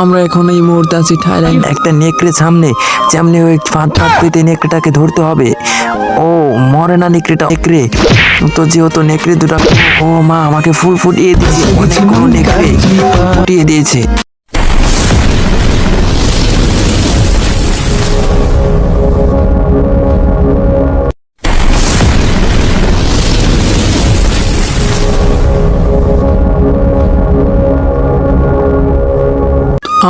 আমরা এখন এই মুহূর্তে আছি থাইল্যান্ড। একটা নেকড়ে সামনে, যেমনি ওই ফাঁদ ফাঁদ পেতে নেকড়েটাকে ধরতে হবে। ও, মরে না নেকড়েটা। নেকড়ে, তো যেহেতু নেকড়ে দুটা ও মা, আমাকে ফুল ফুটিয়ে দিয়েছে। অনেকগুলো নেকড়ে ফুটিয়ে দিয়েছে।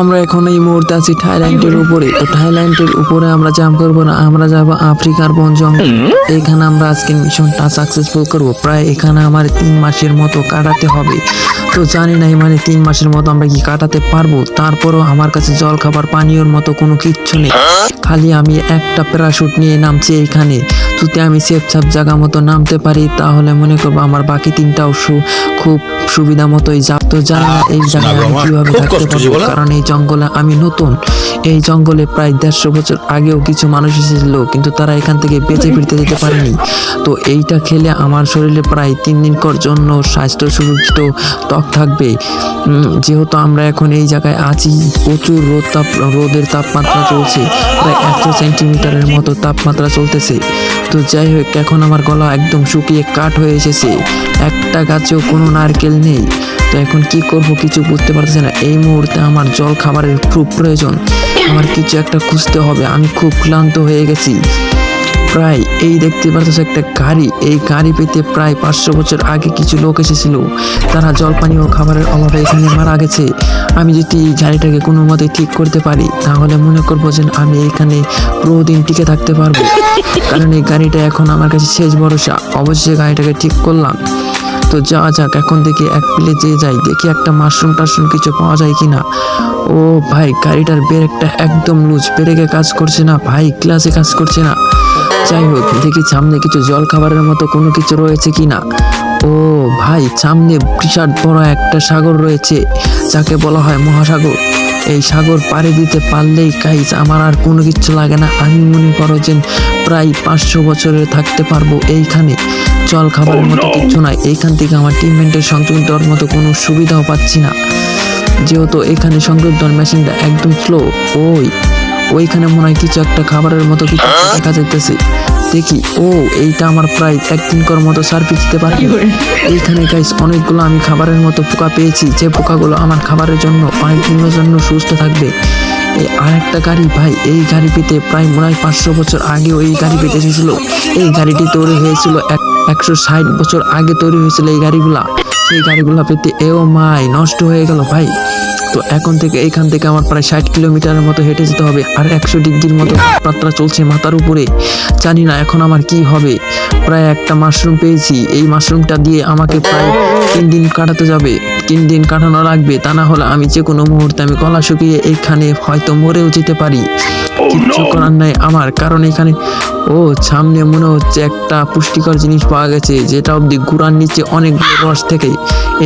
আমরা এখন এই মুহূর্তে আছি থাইল্যান্ডের উপরে। তো থাইল্যান্ডের উপরে আমরা জাম্প করব না আমরা যাব আফ্রিকার বন জঙ্গল। এখানে আমরা আজকে মিশনটা সাকসেসফুল করব। প্রায় এখানে আমার তিন মাসের মতো কাটাতে হবে। তো জানি না মানে তিন মাসের মতো আমরা কি কাটাতে পারব? তারপরও আমার কাছে জল খাবার পানীয়র মতো কোনো কিচ্ছু নেই। খালি আমি একটা প্যারাশুট নিয়ে নামছি এইখানে। যদি আমি সেফ সাফ জায়গা মতো নামতে পারি তাহলে মনে করব আমার বাকি তিনটাও সু খুব সুবিধা মতোই যা তো জানি না এই জায়গায় আমি কীভাবে থাকতে পারব কারণ এই জঙ্গলে আমি নতুন। এই জঙ্গলে প্রায় দেড়শো বছর আগেও কিছু মানুষ এসেছিল, কিন্তু তারা এখান থেকে বেঁচে ফিরতে যেতে পারেনি। তো এইটা খেলে আমার শরীরে প্রায় তিন দিন কর জন্য স্বাস্থ্য সুরক্ষিত ত্বক থাকবে। যেহেতু আমরা এখন এই জায়গায় আছি, প্রচুর রোদ তাপ, রোদের তাপমাত্রা চলছে। প্রায় একশো সেন্টিমিটারের মতো তাপমাত্রা চলতেছে। তো যাই হোক, এখন আমার গলা একদম শুকিয়ে কাঠ হয়ে এসেছে। একটা গাছেও কোনো নারকেল নেই। তো এখন কি করব কিছু বুঝতে পারতেছি না। এই মুহূর্তে আমার জল খাবারের খুব প্রয়োজন। আমার কিছু একটা খুঁজতে হবে। আমি খুব ক্লান্ত হয়ে গেছি। প্রায় এই দেখতে পাচ্ছ একটা গাড়ি। এই গাড়ি পেতে প্রায় পাঁচশো বছর আগে কিছু লোক এসেছিল। তারা জলপানি ও খাবারের অভাবে এখানে মারা গেছে। আমি যদি এই গাড়িটাকে কোনো মতে ঠিক করতে পারি, তাহলে মনে করব যে আমি এখানে প্রতিদিন টিকে থাকতে পারব। কারণ এই গাড়িটা এখন আমার কাছে শেষ ভরসা। অবশ্যই গাড়িটাকে ঠিক করলাম। তো যাওয়া যাক, এখন দেখি এক প্লেজে যাই, দেখি একটা মাশরুম টাশরুম কিছু পাওয়া যায় কি না ও ভাই, গাড়িটার ব্রেকটা একদম লুজ, ব্রেকে কাজ করছে না, ভাই ক্লাসে কাজ করছে না। যাই হোক, দেখি সামনে কিছু জল খাবারের মতো কোনো কিছু রয়েছে কি না ও ভাই, সামনে বিশাল বড় একটা সাগর রয়েছে, যাকে বলা হয় মহাসাগর। এই সাগর পাড়ি দিতে পারলেই গাইজ আমার আর কোনো কিছু লাগে না। আমি মনে করো যে প্রায় পাঁচশো বছরের থাকতে পারব এইখানে। জল খাবারের মতো কিছু নাই। এইখান থেকে আমার টিমমেন্টের সংযোগ দেওয়ার মতো কোনো সুবিধাও পাচ্ছি না। যেহেতু এখানে সংযোগ দেওয়ার মেশিনটা একদম স্লো ওই ওইখানে মনে হয় কিছু একটা খাবারের মতো কিছু দেখা যাইতেছে। দেখি ও এইটা আমার প্রায় একদিন কর মতো সার্ভিস দিতে পারে। এইখানে গাইস অনেকগুলো আমি খাবারের মতো পোকা পেয়েছি। যে পোকাগুলো আমার খাবারের জন্য অনেক দিনের জন্য সুস্থ থাকবে। এই আরেকটা গাড়ি ভাই এই গাড়ি পেতে প্রায় মনে হয় পাঁচশো বছর আগেও এই গাড়ি পেতে এসেছিল এই গাড়িটি তৈরি হয়েছিল এক- একশো ষাট বছর আগে তৈরি হয়েছিল এই গাড়িগুলা। সেই গাড়িগুলা পেতে এও মাই, নষ্ট হয়ে গেল ভাই। তো এখন থেকে এখান থেকে আমার প্রায় ষাট কিলোমিটারের মতো হেঁটে যেতে হবে আর একশো ডিগ্রির মতো তাপমাত্রা চলছে মাথার উপরে। জানি না এখন আমার কি হবে। প্রায় একটা মাশরুম পেয়েছি। এই মাশরুমটা দিয়ে আমাকে প্রায় তিন দিন কাটাতে যাবে। তিন দিন কাটানো লাগবে তা না হলে আমি যে কোনো মুহূর্তে আমি গলা শুকিয়ে এখানে হয়তো মরেও যেতে পারি। কিচ্ছু করার নাই আমার কারণ এখানে ও সামনে মনে হচ্ছে একটা পুষ্টিকর জিনিস পাওয়া গেছে যেটা অব্দি গুড়ার নিচে অনেকগুলো রস থেকে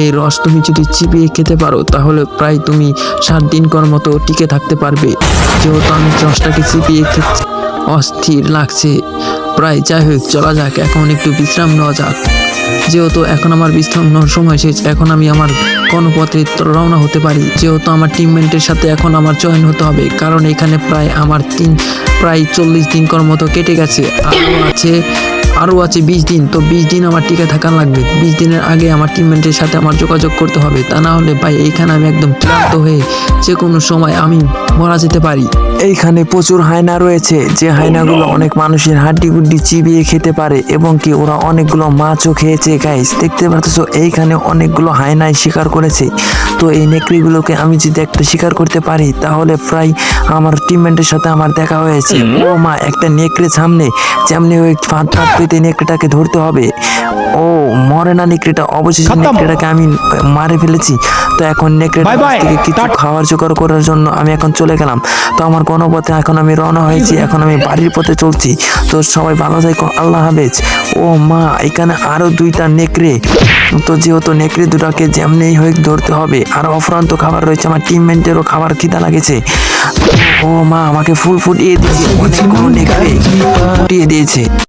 এই রস তুমি যদি চিপিয়ে খেতে পারো তাহলে প্রায় তুমি সাত দিন কর মতো টিকে থাকতে পারবে। যেহেতু আমি রসটাকে চিপিয়ে খেতে অস্থির লাগছে। প্রায় যাই হোক চলা যাক এখন একটু বিশ্রাম নেওয়া যাক। যেহেতু এখন আমার বিশ্রাম সময় শেষ, এখন আমি আমার কোনো পথে রওনা হতে পারি। যেহেতু আমার টিমমেন্টের সাথে এখন আমার জয়েন হতে হবে, কারণ এখানে প্রায় আমার তিন, প্রায় চল্লিশ দিন কর মতো কেটে গেছে। আরও আছে আরও আছে বিশ দিন তো বিশ দিন আমার টিকে থাকা লাগবে। বিশ দিনের আগে আমার টিমমেন্টের সাথে আমার যোগাযোগ করতে হবে। তা না হলে ভাই এইখানে আমি একদম ক্লান্ত হয়ে যে কোনো সময় আমি মারা যেতে পারি। এইখানে প্রচুর হায়না রয়েছে। যে হায়নাগুলো অনেক মানুষের হাড্ডি গুড্ডি চিবিয়ে খেতে পারে এবং কি ওরা অনেকগুলো মাছও খেয়েছে গাইস দেখতে পারতেছো এইখানে অনেকগুলো হায়নায় শিকার করেছে। তো এই নেকড়িগুলোকে আমি যদি একটা শিকার করতে পারি তাহলে প্রায় আমার টিমমেন্টের সাথে আমার দেখা হয়েছে। ও মা একটা নেকড়ে সামনে যেমনি ওই ফাঁদ ফাঁদ পেতে নেকড়েটাকে ধরতে হবে। ও মরে না নেকড়েটা অবশেষে নেকড়েটাকে আমি মারে ফেলেছি। তো এখন নেকড়েটা. থেকে কিছু খাওয়ার জোগাড় করার জন্য আমি এখন চলে গেলাম। তো আমার গণপথে এখন আমি রওনা হয়েছি এখন আমি বাড়ির পথে চলছি। তো সবাই ভালো থাকো আল্লাহ হাফেজ। ও মা এখানে আরও দুইটা নেকড়ে। তো যেহেতু নেকড়ে দুটাকে যেমনি হয়ে ধরতে হবে আর অফুরান্ত খাবার রয়েছে আমার টিমমেন্টেরও খাবার খিদা লাগেছে। ও মা আমাকে ফুল ফুটিয়ে দিয়েছে অনেকগুলো নেকড়ে ফুটিয়ে দিয়েছে।